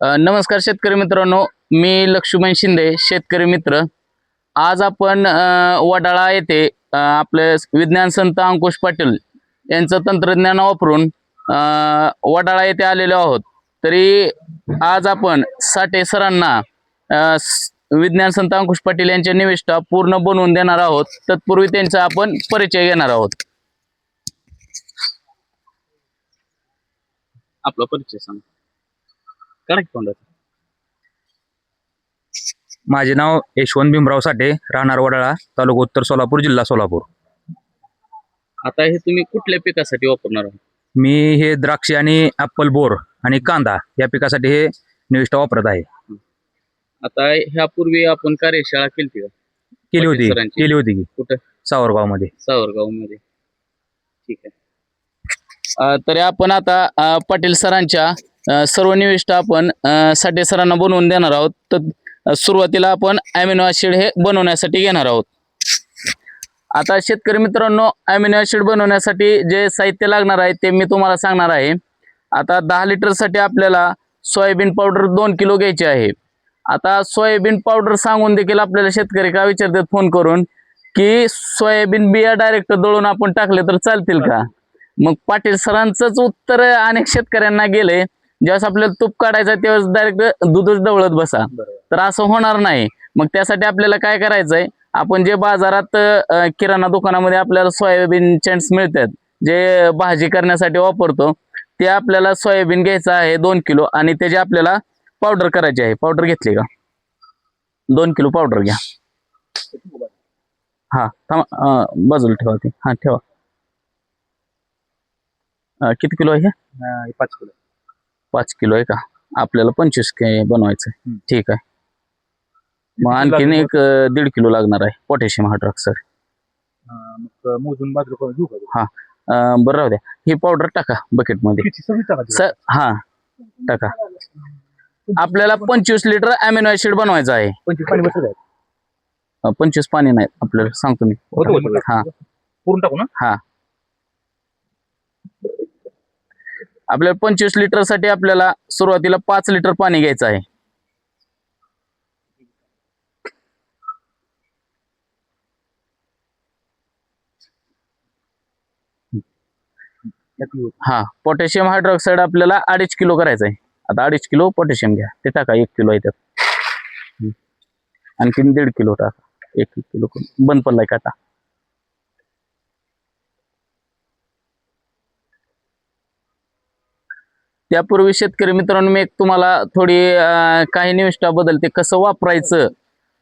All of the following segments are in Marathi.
नमस्कार शेतकरी मित्रांनो. मी लक्ष्मण शिंदे शेतकरी मित्र. आज आपण वडाळा येथे आपले विज्ञान संत अंकुश पाटील यांचं तंत्रज्ञान वापरून वडाळा येथे आलेलो आहोत. तरी आज आपण साठे सरांना विज्ञान संत अंकुश पाटील यांच्या निविष्ठा पूर्ण बनवून देणार आहोत. तत्पूर्वी त्यांचा आपण परिचय घेणार आहोत. आपला परिचय सांग. काढा की तोंडात. माझे नाव यशवंत भीमराव साठे राहणार वडाळा तालुका उत्तर सोलापूर जिल्हा सोलापूर. आता हे तुम्ही कुठल्या पिकासाठी वापरणार आहात? मी हे द्राक्ष आणि ॲपल बोर आणि कांदा या पिकासाठी हे निविष्ठा वापरत आहे. आता ह्यापूर्वी आपण कार्यशाळा केली का? केली होती सरांची. केली होती की. कुठं? सावरगावमध्ये सावरगावमध्ये ठीक आहे. अं, तरी आपण आता अं, पाटील सरांच्या सर्व निविष्ट आपण साठे सरांना बनवून देणार आहोत. तर सुरुवातीला आपण अॅमिनो ॲसिड हे बनवण्यासाठी घेणार आहोत. आता शेतकरी मित्रांनो अॅमिनो ॲसिड बनवण्यासाठी जे साहित्य लागणार आहे ते मी तुम्हाला सांगणार आहे. आता दहा लिटरसाठी आपल्याला सोयाबीन पावडर दोन किलो घ्यायची आहे. आता सोयाबीन पावडर सांगून देखील आपल्याला शेतकरी का विचारतात फोन करून की सोयाबीन बिया डायरेक्ट दळून आपण टाकले तर चालतील का? मग पाटील सरांचंच उत्तर अनेक शेतकऱ्यांना गेले ज्यावेळेस आपल्याला तूप काढायचं त्यावेळेस डायरेक्ट दूधच डवळत बसा. तर असं होणार नाही. मग त्यासाठी आपल्याला काय करायचंय आपण जे बाजारात किराणा दुकानामध्ये आपल्याला सोयाबीन चँट्स मिळतात जे भाजी करण्यासाठी वापरतो ते आपल्याला सोयाबीन घ्यायचं आहे दोन किलो आणि त्याची आपल्याला पावडर करायची आहे. पावडर घेतली का? दोन किलो पावडर घ्या. हा थांबा बाजूला ठेवा ती. हा ठेवा. किती किलो आहे पाच किलो. पाच किलो आहे का? आपल्याला पंचवीस के बनवायचं. ठीक आहे. मग आणखीन एक अं, दीड किलो लागणार आहे. Potassium hydroxide. मग मोजून बाजूला करून घेऊ का अं, बरं राहू द्या. ही पावडर टाका बकेटमध्ये किती? सगळी टाकायची स हा. टाका. आपल्याला पंचवीस लिटर अॅमिनो ऍसिड बनवायचं आहे. पंचवीस पाणी बसत आहे. अं, पंचवीस पाणी नाही. आपल्याला सांगतो मी. होतं, होतं. हा. पूर्ण टाकू ना? आपल्याला पंचवीस लिटरसाठी आपल्याला सुरुवातीला पाच लिटर पाणी घ्यायचं आहे. हा पोटॅशियम हायड्रॉक्साईड आपल्याला अडीच किलो करायचं आहे. आता अडीच किलो पोटॅशियम घ्या. ते टाका एक किलो आहे त्यात. आणखीन दीड किलो टाका. एक एक किलो बंद पडलाय काटा त्यापूर्वी शेतकरी मित्रांनो मी एक तुम्हाला थोडी काही निविष्ठा बदलते कसं वापरायचं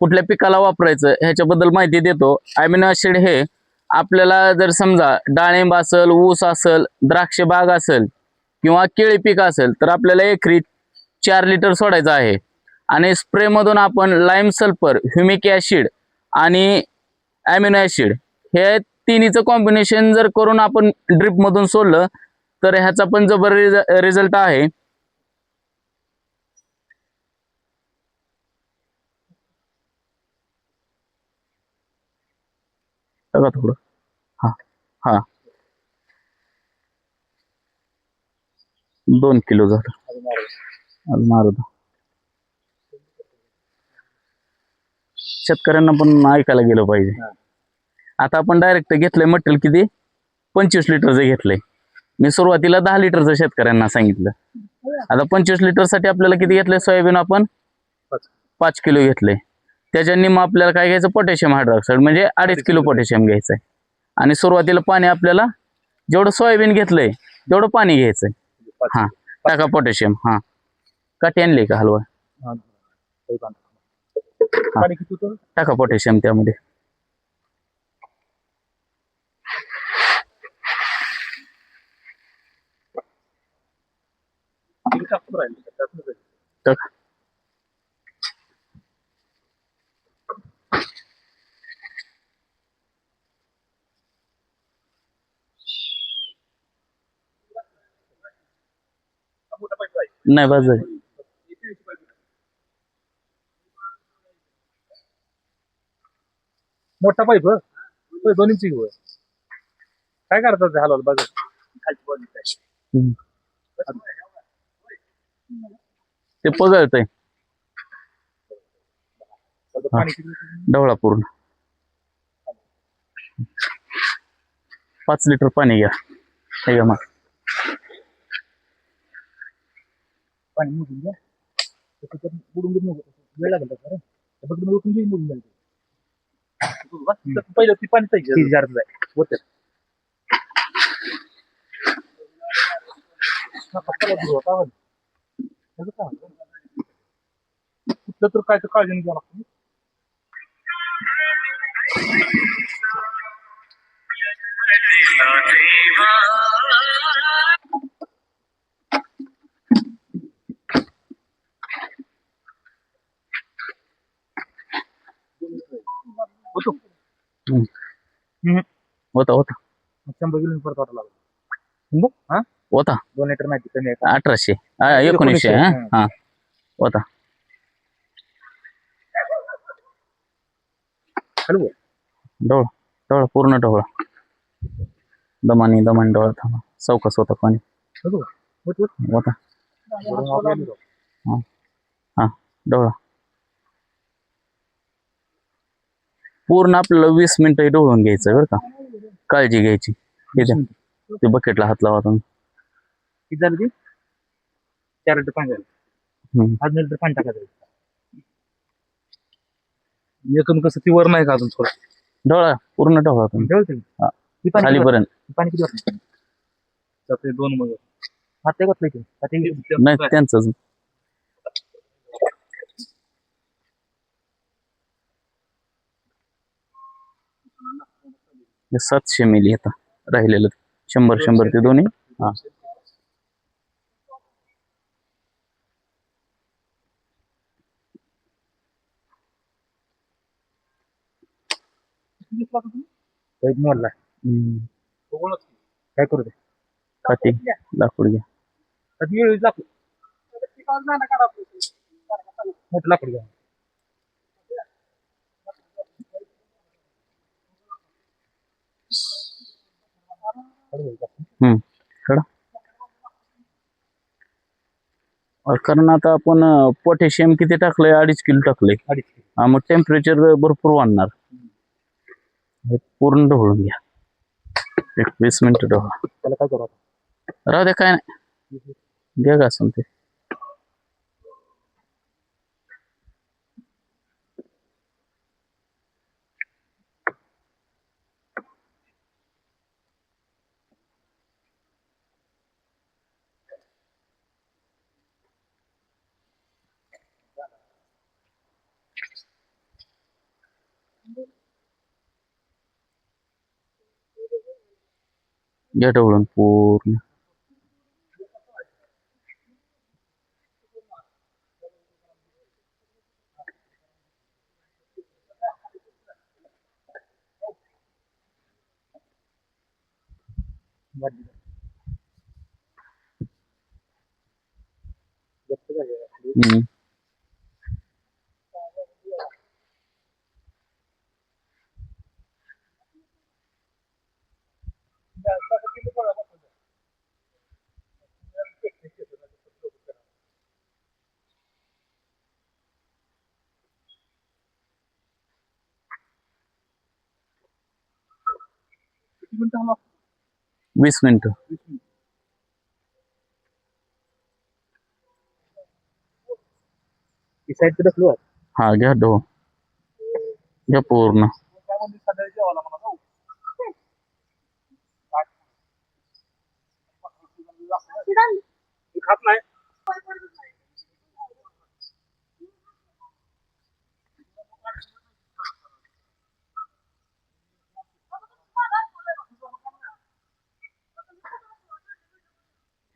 कुठल्या पिकाला वापरायचं ह्याच्याबद्दल माहिती देतो. ॲमिनो ऍसिड हे आपल्याला जर समजा डाळिंब असेल ऊस असेल द्राक्ष बाग असेल किंवा केळी पीक असेल तर आपल्याला एकरी चार लिटर सोडायचं आहे. आणि स्प्रेमधून आपण लाईम सल्फर ह्युमिक ॲसिड आणि ॲमिनो ॲसिड हे तिन्हीचं कॉम्बिनेशन जर करून आपण ड्रिपमधून सोडलं तर ह्याचा पण जबर रिझल्ट आहे. थोडं. हा हा. दोन किलो झालं. अर्धा शेतकऱ्यांना पण ऐकायला गेलं पाहिजे. आता आपण डायरेक्ट घेतलंय मटेरियल किती? पंचवीस लिटरचं घेतलंय. मी सुरुवातीला दहा लिटरचं शेतकऱ्यांना सांगितलं. आता पंचवीस लिटरसाठी आपल्याला किती घेतलंय सोयाबीन आपण पाच. किलो घेतलंय त्याच्या निम आपल्याला काय घ्यायचं? पोटॅशियम हायड्रॉक्साईड म्हणजे अडीच किलो पोटॅशियम घ्यायचंय. आणि सुरुवातीला पाणी आपल्याला जेवढं सोयाबीन घेतलंय तेवढं पाणी घ्यायचंय. हा टाका पोटॅशियम हा. काठी आणली का हलवा. टाका पोटॅशियम त्यामध्ये किती टाकून राहिलं? त्यातनं जाईल. टाका हा मोठा पाईप आहे. नाही बस झाली? मोठा पाईप हं? होय, दोन इंची घेऊ. काय करतात हलवलं बाजू खालची. ते पगळतंय ढवळा पूर्ण. पाच लिटर पाणी घ्या. हे घ्या मग. पाणी मोजून घ्या. बुडून वेळ लागेल पहिलं ती पाणी पाहिजे. होते. कुठलं तर काय तर काळजी घ्यावं लागतं होतो होता होता शंभर किलो परत वाटा लागला हा होता? दोन लिटर नाही कमी आहे का? अठराशे. एकोणीसशे हा? हा. होता. ढवळा ढवळा पूर्ण ढवळा दमानी दमानी ढवळा थांबा. चौकस होता पाणी होतो. हा. ढवळा पूर्ण आपल्याला वीस मिनिटं ढवळून घ्यायचं बरं का? काळजी घ्यायची. इथे. ते बकेटला हात लावा तुम्ही. किती झालं ती? चार लिटर पाणी झालं. आज लिटर पाणी टाकायचं एकूण कसं ती वर नाही का अजून थोडं? ढवळा पूर्ण ढवळा तुम्ही ठेवते हा. ती पाणी किती खालीपर्यंत. वाटतं? पाणी किती वाटतं त्यातले दोन मग. हात घातलं की? हात नाही त्यांचंच. हे सातशे मिली येतात राहिलेलं. शंभर शंभर ते दोन्ही. हा. मोडला. काय करू दे? काठी लाकूड घ्या. वेळीच लाकूड? मोठं घ्या. कारण आता आपण पोटॅशियम किती टाकलंय? अडीच किलो टाकलंय. अडीच किलो. हा मग टेम्परेचर भरपूर वाढणार. हे पूर्ण ढवळून घ्या. एक वीस मिनिटं ढवळा त्याला काय करू? राहू द्या काय नाही. घ्या का ते. घ्या ढवळून पूर्ण वाढली. जास्त हलवा? वीस मिनिटं. हा घ्या ढवळ घ्या पूर्ण. खात नाही.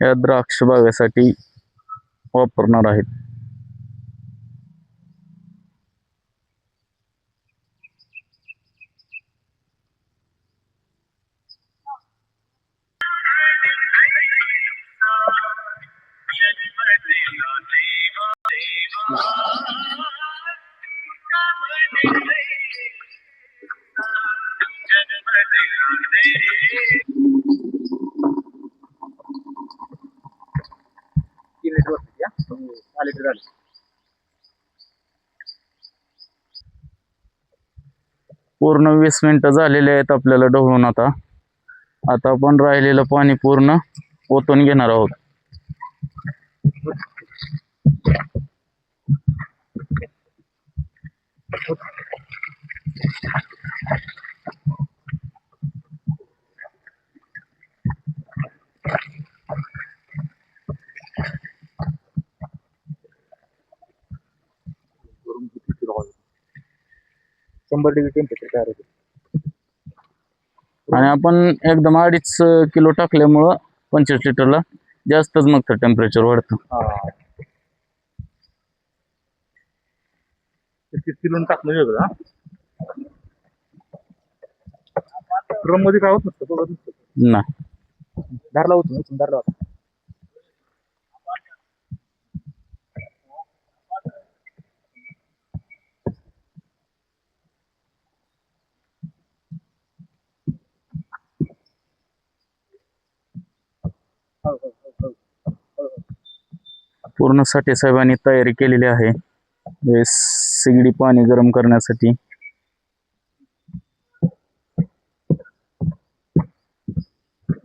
या द्राक्ष बागेसाठी वापरणार आहेत. तीन दहा झाले. पूर्ण वीस मिनटं झालेले आहेत आपल्याला ढवळून आता. आता आपण राहिलेलं पाणी पूर्ण ओतून घेणार आहोत. शंभर डिग्री टेम्परेचर तयार होते आणि आपण एकदम अडीच किलो टाकल्यामुळं पंचवीस लिटरला जास्तच मग तर टेम्परेचर वाढतं. हा. किलो टाकणं वेगळं ड्रममध्ये काय होत नसतं बघत नसतं. नाही. धारला होतो धारला होता. पूर्ण साठे साहेबांनी तयारी केलेली आहे. हे सिगडी पाणी गरम करण्यासाठी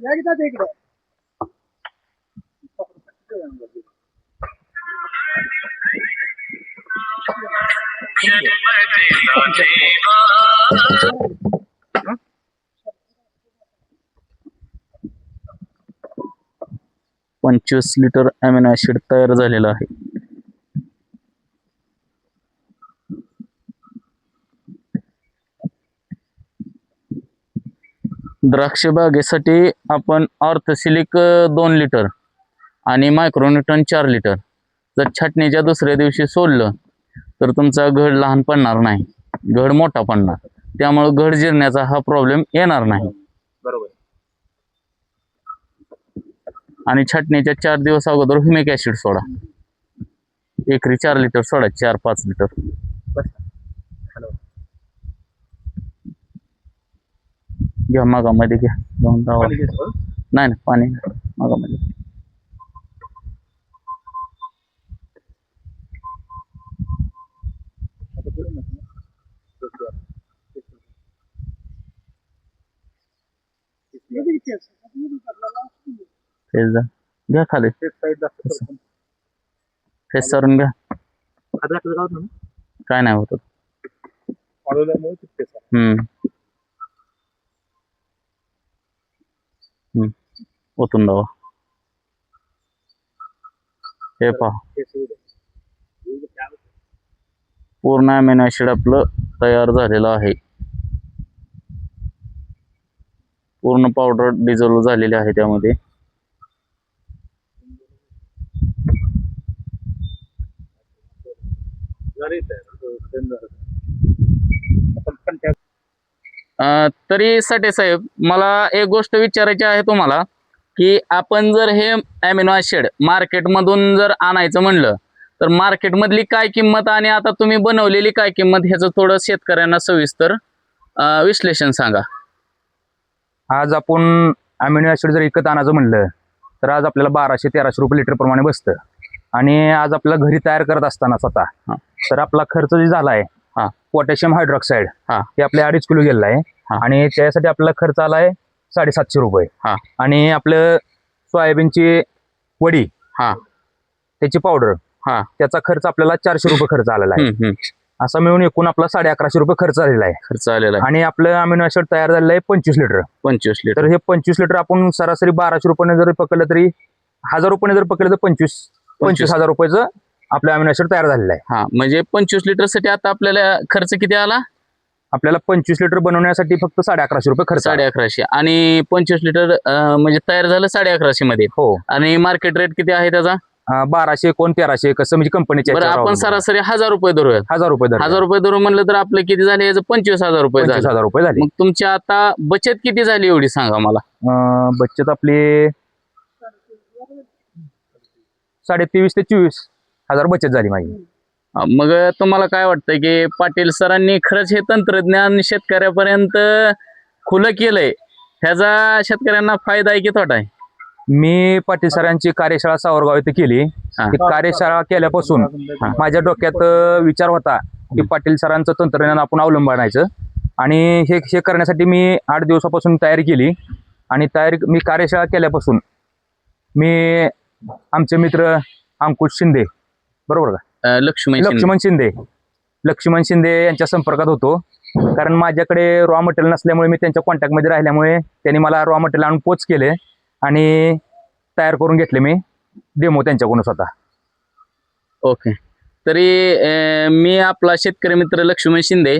या की दादा इकडं. पंचवीस लिटर अमिनो ॲसिड तयार झालेलं आहे. द्राक्ष बागेसाठी आपण ऑर्थसिलिक दोन लिटर आणि मायक्रोन्यूटन चार लिटर. जर छाटणीच्या दुसऱ्या दिवशी सोडलं तर तुमचा घड लहान पडणार नाही. घड मोठा पडणार. त्यामुळं घड जिरण्याचा हा प्रॉब्लेम येणार नाही बरोबर आणि छाटणीच्या चार दिवस अगोदर ह्युमिक ऍसिड सोडा एकरी चार लिटर सोडा चार पाच लिटर बस हॅलो घ्या मागामध्ये घ्या जाऊन दावा पाणी घ्यायचं बरं? नाही नाही पाणी नाही. मागामध्ये आता बोलू नका ना. बस बरं. फेस जा घ्या खाली. फेस सारून घ्या काय नाही होत. हम्म ओतून दावा हे पहा? पूर्ण अमिनो ऍसिड आपलं तयार झालेलं आहे पूर्ण पावडर डिझॉल्व झालेली आहे त्यामध्ये झालं इथं. असं same झालं. आपण पण त्या अं, तरी साठे साहेब मला एक गोष्ट विचारायची आहे तुम्हाला की आपण जर हे अमिनो ॲसिड मार्केटमधून जर आणायचं म्हणलं तर मार्केटमधली काय किंमत आणि आता तुम्ही बनवलेली काय किंमत ह्याचं थोडं शेतकऱ्यांना सविस्तर विश्लेषण सांगा. आज आपण अमिनो ॲसिड जर विकत आणायचं म्हणलं तर आज आपल्याला बाराशे तेराशे रुपये लिटर प्रमाणे बसतं. आणि आज आपल्याला घरी तयार करत असताना स्वतः. तर आपला खर्च जे झाला आहे हा. पोटॅशियम हायड्रॉक्साईड हा. आपले अडीच किलो गेलेला आहे. आणि त्यासाठी आपल्याला खर्च आला आहे साडेसातशे रुपये हा. आणि आपलं सोयाबीनची वडी हा. त्याची पावडर हा. त्याचा खर्च आपल्याला चारशे रुपये खर्च आलेला आहे. असा मिळून एकूण आपला साडे अकराशे रुपये खर्च आलेला आहे खर्च आलेला आहे आणि आपलं अमिनो ॲसिड तयार झालेलं आहे पंचवीस लिटर पंचवीस लिटर हे पंचवीस लिटर आपण सरासरी बाराशे रुपयाने जर पकडलं तरी हजार रुपयाने जर पकडलं तर पंचवीस पंचवीस हजार रुपयाचं आपलं अमिनो तयार झालेलं आहे. हा म्हणजे पंचवीस लिटरसाठी आता आपल्याला खर्च किती आला? आपल्याला पंचवीस लिटर बनवण्यासाठी फक्त साडे अकराशे रुपये खर्च साडे. अकराशे. आणि पंचवीस लिटर म्हणजे तयार झालं साडे अकराशे मध्ये. हो. आणि मार्केट रेट किती आहे त्याचा? बाराशे कोण तेराशे कसं म्हणजे याच्यावर आपण. सरासरी हजार रुपये धरूयात. हजार रुपये दर हजार रुपये धरून म्हणलं तर आपलं किती झाले? याचं पंचवीस हजार रुपये हजार रुपये झाले. मग तुमची आता बचत किती झाली एवढी सांगा मला. बचत आपली साडे तेवीस ते चोवीस हजार बचत झाली माझी. मग तुम्हाला काय वाटतं की पाटील सरांनी खरंच हे तंत्रज्ञान शेतकऱ्यापर्यंत खुलं केलंय? ह्याचा शेतकऱ्यांना फायदा आहे की तोटा आहे? मी पाटील सरांची कार्यशाळा सावरगाव इथे केली. हा. कार्यशाळा केल्यापासून माझ्या डोक्यात विचार होता की पाटील सरांचं तंत्रज्ञान आपण अवलंबायचं आणि हे हे करण्यासाठी मी आठ दिवसापासून तयारी केली. आणि तयारी मी कार्यशाळा केल्यापासून मी आमचे मित्र अंकुश शिंदे. बरोबर का? अं, लक्ष्मण शिंदे. लक्ष्मण शिंदे. लक्ष्मण शिंदे यांच्या संपर्कात होतो. कारण माझ्याकडे रॉ मटेरियल नसल्यामुळे मी त्यांच्या कॉन्टॅक्टमध्ये राहिल्यामुळे त्यांनी मला रॉ मटेरियल आणून पोच केले आणि तयार करून घेतले मी डेमो त्यांच्याकडून स्वतः. ओके. तरी अं, मी आपला शेतकरी मित्र लक्ष्मण शिंदे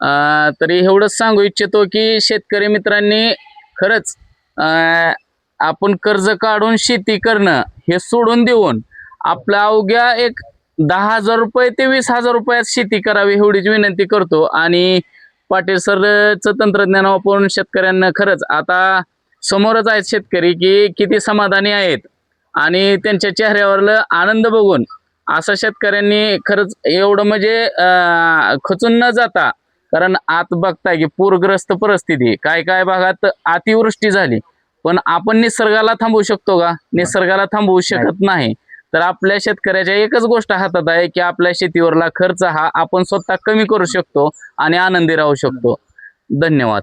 अं, तरी एवढंच सांगू इच्छितो की शेतकरी मित्रांनी खरंच अं, आपण कर्ज काढून शेती करणं हे सोडून देऊन आपल्या अवघ्या एक दहा हजार रुपये ते वीस हजार रुपयात शेती करावी एवढीच विनंती करतो. आणि पाटील सरचं तंत्रज्ञान वापरून शेतकऱ्यांना खरंच आता समोरच आहेत शेतकरी की किती समाधानी आहेत. आणि त्यांच्या चेहऱ्यावरलं आनंद बघून असं शेतकऱ्यांनी खरंच एवढं म्हणजे खचून न जाता कारण आत बघताय की पूरग्रस्त परिस्थिती. काय काय भागात अतिवृष्टी झाली. पण आपण निसर्गाला थांबवू शकतो का? निसर्गाला थांबवू शकत नाही. तर आपल्या शेतकऱ्याच्या एकच गोष्ट हातात आहे की आपल्या शेतीवरला खर्च हा आपण स्वतः कमी करू शकतो आणि आनंदी राहू शकतो. धन्यवाद.